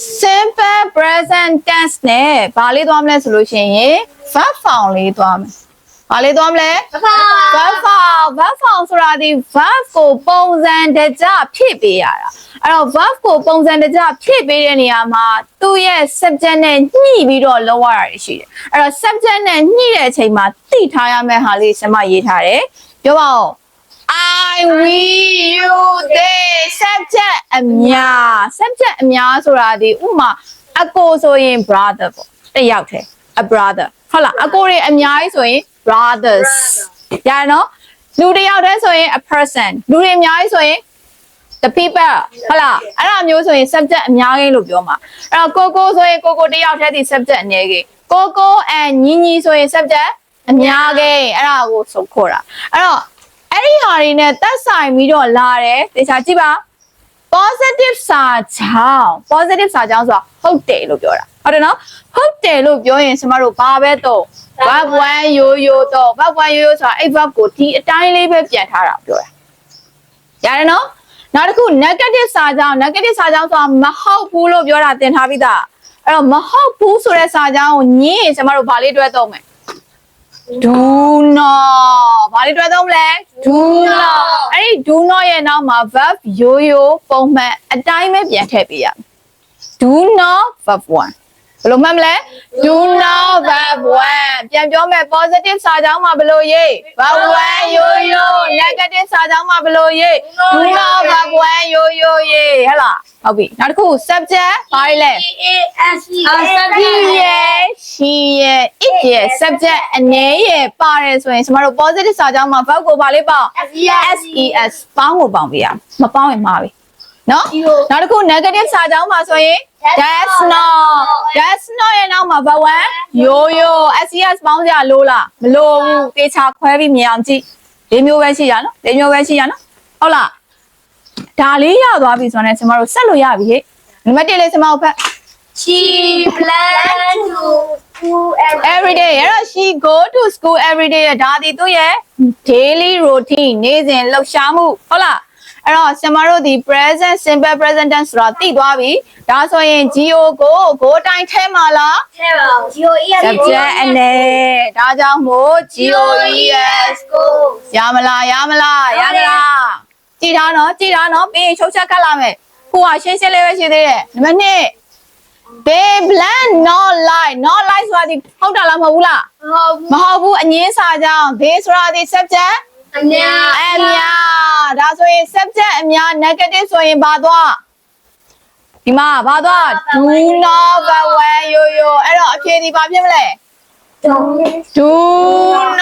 simple present tense နဲ့ဘာလေးသွားမလဲဆိုလို့ရှိရင် verb form လေးသွားမယ်ဘာလေးသွားမလဲ verb form verb form ဆိုတာဒီ verb ကိုပုံစံတကျဖြည့်ပေးရတာအဲ့တော့ verb ကိုပုံစံတကျဖြည့်ပေးတဲ့နေရာမှာသူ့ရဲ့ subject နဲ့ညှိပြီးတော့လုပ်ရတာရှိတယ်အဲ့တော့ subject နဲ့ညှိတဲ့အချိန်မှာသိထားရမယ့်ဟာလေးကျွန်မရေးထားတယ်ပြောပါဦး I we you they subject အများ subject အများဆိုတာဒီဥပမာအကိုဆိုရင် brother ပေါ့တစ်ယောက်တည်း a brother ဟုတ်လားအကိုတွေအများကြီးဆိုရင် brothers ရနော်လူတစ်ယောက်တည်းဆိုရင် a person လူတွေအများကြီးဆိုရင် the people ဟုတ်လားအဲ့ဒါမျိုးဆိုရင် subject အများကြီးလို့ပြောမှာအဲ့တော့ကိုကိုဆိုရင်ကိုကိုတစ်ယောက်တည်းဒီ subject အနေကြီးကိုကို and ညီညီဆိုရင် subject အများကြီးအဲ့ဒါကိုဆိုခေါ်တာအဲ့တော့အဲ့ဒီဟာတွေနဲ့သက်ဆိုင်ပြီးတော့လာတယ်တေချာကြည့်ပါ positive စာကြောင်း positive စာကြောင်းဆိုတာဟုတ်တယ်လို့ပြောတာဟုတ်တယ်နော်ဟုတ်တယ်လို့ပြောရင်ကျမတို့ဘာပဲတော့ verb 1ရိုးရိုးတော့ verb 1ရိုးရိုးဆိုတာအဲ့ verb ကိုဒီအတိုင်းလေးပဲပြန်ထားတာပြောတာရတယ်နော်နောက်တစ်ခု negative စာကြောင်း negative စာကြောင်းဆိုတာမဟုတ်ဘူးလို့ပြောတာသင်ထားပြီးသားအဲ့တော့မဟုတ်ဘူးဆိုတဲ့စာကြောင်းကိုညင်းရင်ကျမတို့ဘာလေးတွဲသုံးမယ် do not ဘာလေးတွဲသုံးမလဲ do not အဲ့ဒီ do not ရဲ့နောက်မှာ verb ရိုးရိုးပုံမှန်အတိုင်းပဲပြန်ထည့်ပေးရမယ် do not verb 1 ဘယ်လိုမှတ်မလဲ do not verb 1ပြန်ပြောမယ် positive စာကြောင်းမှာဘယ်လိုရေး verb 1ရိုးရိုး negative စာကြောင်းမှာဘယ်လိုရေး do not verb 1ရိုးရိုးရေးဟဲ့လားဟုတ်ပြီနောက်တစ်ခု subject ဘာလဲ subject ရဲ့ she ရဲ့ it ရဲ့ subject အနေရဲ့ပါတယ်ဆိုရင်ကျမတို့ positive စာကြောင်းမှာ verb ကိုဘာလေးပေါင်း SES ပေါင်းကိုပေါင်းပေးရမယ်မပေါင်းရင်မှားပြီ နော်နောက်တစ်ခု negative စာကြောင်းမှာဆိုရင် that's not that's not ရဲ့နောက်မှာဘာဝင်ရိုးရိုး SES ပေါင်းစရာလိုလားမလိုဘူးတေချာခွဲပြီးမြင်အောင်ကြည့်လေးမျိုးပဲရှိရနော်လေးမျိုးပဲရှိရနော်ဟုတ်လားဒါလေးရသွားပြီဆိုတော့ကျမတို့ဆက်လို့ရပြီဟဲ့နံပါတ်1လေးကျမတို့ဖတ် She plan to do every day အဲ့တော့ she go to school every day ရဒါဒီသူ့ရဲ့ daily routine နေ့စဉ်လှုပ်ရှားမှုဟုတ်လား အဲ့တော့ကျမတို့ဒီ present simple present tense ဆိုတာသိသွားပြီဒါဆိုရင် go go go တိုင်းထဲမှာလား subject အနေဒါကြောင့်မို့ GOES ရမလားရမလားရမလားကြည်ထားနော်ကြည်ထားနော်ပြီးရင်ချုပ်ချက်ခတ်လာမယ်ကိုကရှင်းရှင်းလေးပဲရှိသေးတယ်နံပါတ်1 they blend not lie not lie ဆိုတာဒီဟုတ်တာလားမဟုတ်ဘူးလားမဟုတ်ဘူးအငင်းစာကြောင်း they ဆိုတာဒီ subject အများ ဒါဆိုရင် subject အများ negative ဆိုရင်ဘာသွားဒီမှာဘာသွား do not but when yo yo အဲ့တော့အဖြေဒီဘာဖြစ်မလဲ do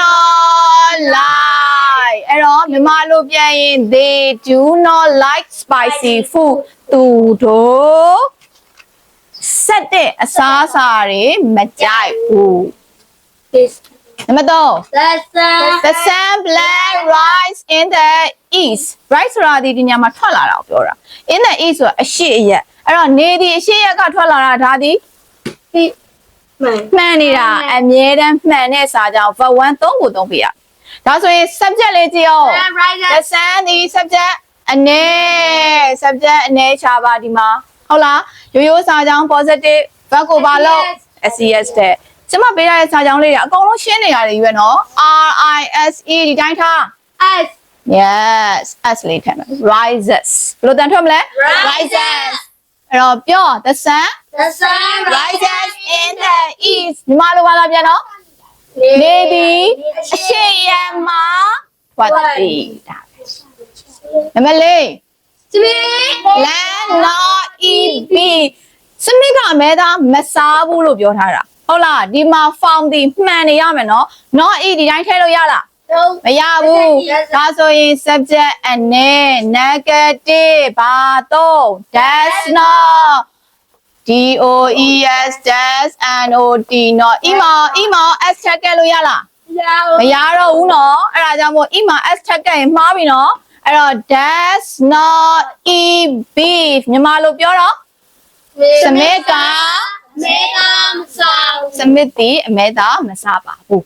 not lie အဲ့တော့မြန်မာလိုပြန်ရင် they do not like spicy food သူတို့ဆက်တဲ့အစားအစာတွေမကြိုက်ဘူး နံပါတ်3 The sun black rise in the east right ဆိုတာဒီဒီညမှာထွက်လာတာကိုပြောတာ in the east ဆိုတာအရှိအရက်အဲ့တော့နေဒီအရှိရက်ကထွက်လာတာဒါဒီမှန်နေတာအမြဲတမ်းမှန်တဲ့စာကြောင့် verb 1 3ကိုသုံးပြရဒါဆိုရင် subject လေးကြည့်အောင် The sun ဒီ subject အနေ subject အနေချပါဒီမှာဟုတ်လားရိုးရိုးစာကြောင်း positive verb ကိုပါလို့ SES တဲ့ ကျမပေးရတဲ့စာကြောင်းလေးတွေအကုန်လုံးရှင်းနေရတယ်ရွယ်နော် R I S E ဒီတိုင်းထား yes s လေးထည့်မယ် rises ဘယ်လိုတန်ထွက်မလဲအဲ့တော့ပြော the sun rises in the east ဒီမှာလိုပါလားပြန်နော်နေသည်အရှိရမှာထွက်သည်ဒါနံပါတ်လေး land not eat beef စနစ်ကအမဲသားမစားဘူးလို့ပြောထားတာ ဟုတ်လားဒီမှာ found ဒီမှန်နေရမယ်နော် not eat ဒီတိုင်းထည့်လို့ရလားမရဘူးဒါဆိုရင် subject အနေ negative ဘာတော့ does not D O E S does N O T not အီမောင်အီမောင် s ထည့်ခဲ့လို့ရလားမရတော့ဘူးနော်အဲ့ဒါကြောင့်မို့အီမောင် s ထည့်ခဲ့ရင်မှားပြီနော်အဲ့တော့ does not eat beef မြန်မာလိုပြောတော့စမစ်က စမစ်တီအမဲသားမစားပါဘူး